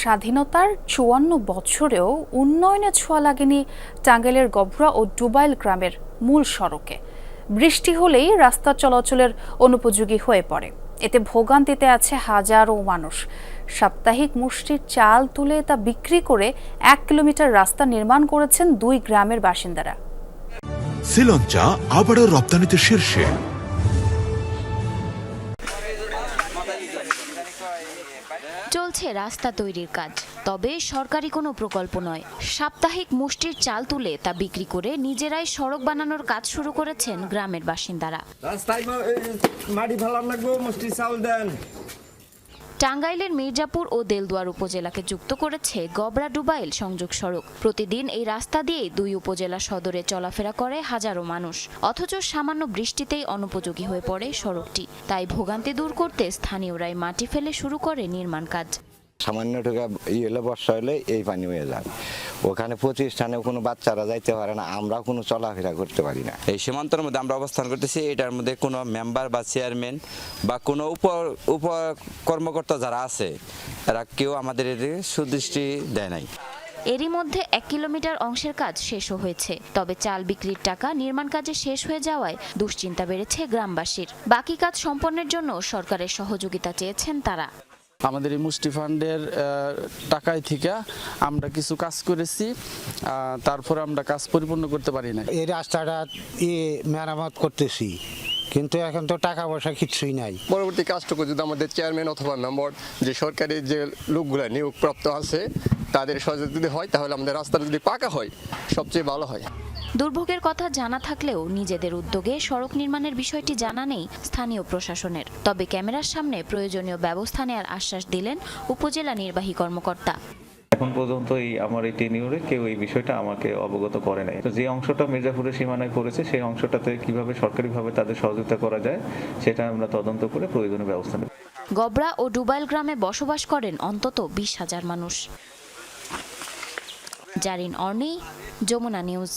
স্বাধীনতার চুয়ান্ন বছরেও উন্নয়নে ছোঁয়া লাগেনি টাঙ্গাইলের গভরা ও ডুবাইল গ্রামের মূল সড়কে। বৃষ্টি হলেই রাস্তা চলাচলের অনুপযোগী হয়ে পড়ে। এতে ভোগান্তিতে আছে হাজারো মানুষ। সাপ্তাহিক মুষ্টির চাল তুলে তা বিক্রি করে এক কিলোমিটার রাস্তা নির্মাণ করেছেন দুই গ্রামের বাসিন্দারা। শ্রীলঞ্চা আবারও রপ্তানিতে শীর্ষে। চলছে রাস্তা তৈরির কাজ। তবে সরকারি কোনো প্রকল্প নয়। সাপ্তাহিক মুষ্টির চাল তুলে তা বিক্রি করে নিজেরাই সড়ক বানানোর কাজ শুরু করেছেন গ্রামের বাসিন্দারা। রাস্তায় মাটি ফেলার লাগবে, মুষ্টির চাল দেন। টাঙ্গাইলের মির্জাপুর ও দেলদুয়ার উপজেলাকে যুক্ত করেছে গবরা ডুবাইল সংযোগ সড়ক। প্রতিদিন এই রাস্তা দিয়েই দুই উপজেলা সদরে চলাফেরা করে হাজারো মানুষ। অথচ সামান্য বৃষ্টিতেই অনুপযোগী হয়ে পড়ে সড়কটি। তাই ভোগান্তি দূর করতে স্থানীয়রাই মাটি ফেলে শুরু করে নির্মাণ কাজ। সামান্য টাকা ইয়ে বর্ষা হলে এই পানি হয়ে যায়। ওখানে প্রতিষ্ঠানে কোনো বাচ্চারা যাইতে পারে না আমরা কোনো চলাফেরা করতে পারি না। এই সীমান্তের মধ্যে আমরা অবস্থান করতেছি এটার মধ্যে কোনো মেম্বার বা চেয়ারম্যান বা কোনো উপ উপ কর্মকর্তা যারা আছে এরা কেউ আমাদের এদিকে সুদৃষ্টি দেয় নাই। এরই মধ্যে এক কিলোমিটার অংশের কাজ শেষও হয়েছে তবে চাল বিক্রির টাকা নির্মাণ কাজে শেষ হয়ে যাওয়ায় দুশ্চিন্তা বেড়েছে গ্রামবাসীর। বাকি কাজ সম্পন্নের জন্য সরকারের সহযোগিতা চেয়েছেন তারা। আমাদের এই মুষ্টি ফান্ডের টাকায় থেকে আমরা কিছু কাজ করেছি তারপরে আমরা কাজ পরিপূর্ণ করতে পারি না এই রাস্তাটা ইয়ে মেরামত করতেছি কিন্তু এখন তো টাকা পয়সা কিচ্ছুই নাই। পরবর্তী কাজটুকু যদি আমাদের চেয়ারম্যান অথবা মেম্বার যে সরকারি যে লোকগুলো নিয়োগপ্রাপ্ত আছে তাদের সহযোগিতা যদি হয় তাহলে আমাদের রাস্তাটা যদি পাকা হয় সবচেয়ে ভালো হয়। দুর্ভোগের কথা জানা থাকলেও নিজেদের উদ্যোগে সড়ক নির্মাণের বিষয়টি জানা নেই স্থানীয় প্রশাসনের। তবে ক্যামেরার সামনে প্রয়োজনীয় ব্যবস্থা নেওয়ার আশ্বাস দিলেন উপজেলা নির্বাহী কর্মকর্তা। এখন পর্যন্ত এই আমার এই টেনিউরে কেউ এই বিষয়টা আমাকে অবগত করে নাই। তো যে অংশটা মির্জাপুরের সীমানায় পড়েছে সেই অংশটাতে কীভাবে সরকারিভাবে তাদের সহযোগিতা করা যায় সেটা আমরা তদন্ত করে প্রয়োজনীয় ব্যবস্থা নেব। গবরা ও ডুবাইল গ্রামে বসবাস করেন অন্তত বিশ হাজার মানুষ। জারিন অর্নি যমুনা নিউজ।